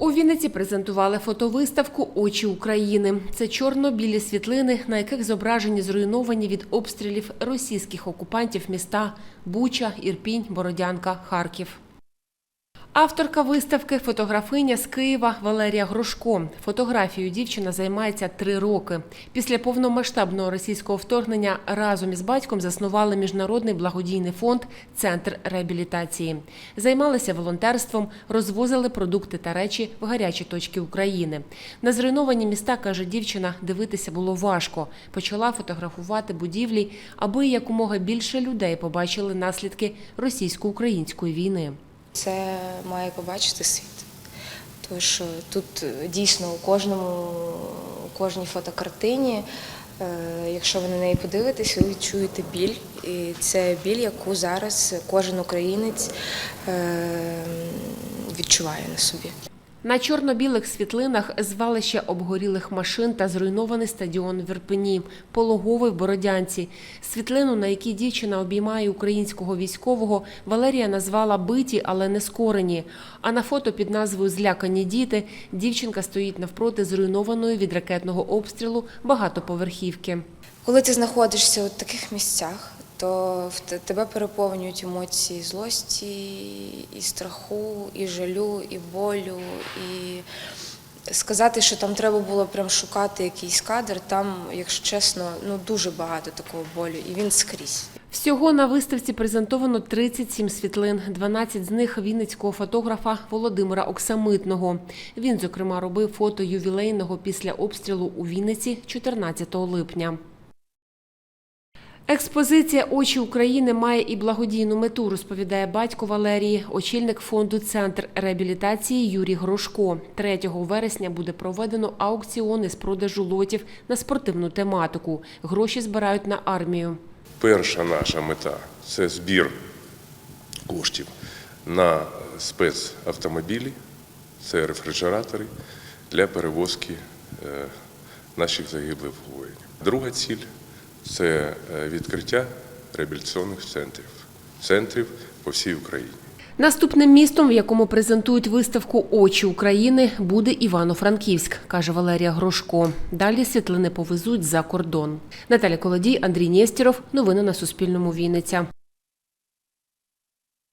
У Вінниці презентували фотовиставку Очі України. Це чорно-білі світлини, на яких зображені зруйновані від обстрілів російських окупантів міста Буча, Ірпінь, Бородянка, Харків. Авторка виставки фотографиня з Києва Валерія Грошко. Фотографією дівчина займається три роки. Після повномасштабного російського вторгнення разом із батьком заснували міжнародний благодійний фонд Центр реабілітації. Займалися волонтерством, розвозили продукти та речі в гарячі точки України. На зруйновані міста, каже дівчина, дивитися було важко. Почала фотографувати будівлі, аби якомога більше людей побачили наслідки російсько-української війни. Це має побачити світ. Тому що тут е, дійсно у кожному, у кожній фотокартині, е, якщо ви на неї подивитесь, ви відчуєте біль. І це біль, яку зараз кожен українець е, відчуває на собі. На чорно-білих світлинах звалище обгорілих машин та зруйнований стадіон в Ірпені, пологовий в Бородянці. Світлину, на якій дівчина обіймає українського військового, Валерія назвала биті, але не скорені. А на фото під назвою Злякані діти дівчинка стоїть навпроти зруйнованої від ракетного обстрілу багатоповерхівки. Коли ти знаходишся у таких місцях, то в тебе переповнюють емоції злості, і страху, і жалю, і болю. І сказати, що там треба було прям шукати якийсь кадр, там, якщо чесно, ну дуже багато такого болю, і він скрізь. Всього на виставці презентовано 37 світлин, 12 з них вінницького фотографа Володимира Оксамитного. Він, зокрема, робив фото ювілейного після обстрілу у Вінниці 14 липня. Експозиція Очі України має і благодійну мету, розповідає батько Валерії, очільник фонду Центр реабілітації Юрій Грошко. 3 вересня буде проведено аукціон із продажу лотів на спортивну тематику. Гроші збирають на армію. Перша наша мета це збір коштів на спецавтомобілі, це рефрижератори для перевозки е, наших загиблих воїнів. Друга ціль це е, відкриття реабілітаційних центрів, центрів по всій Україні. Наступним містом, в якому презентують виставку Очі України, буде Івано-Франківськ, каже Валерія Грошко. Далі світлини повезуть за кордон. Наталя Колодій, Андрій Нєстєров. Новини на Суспільному. Вінниця.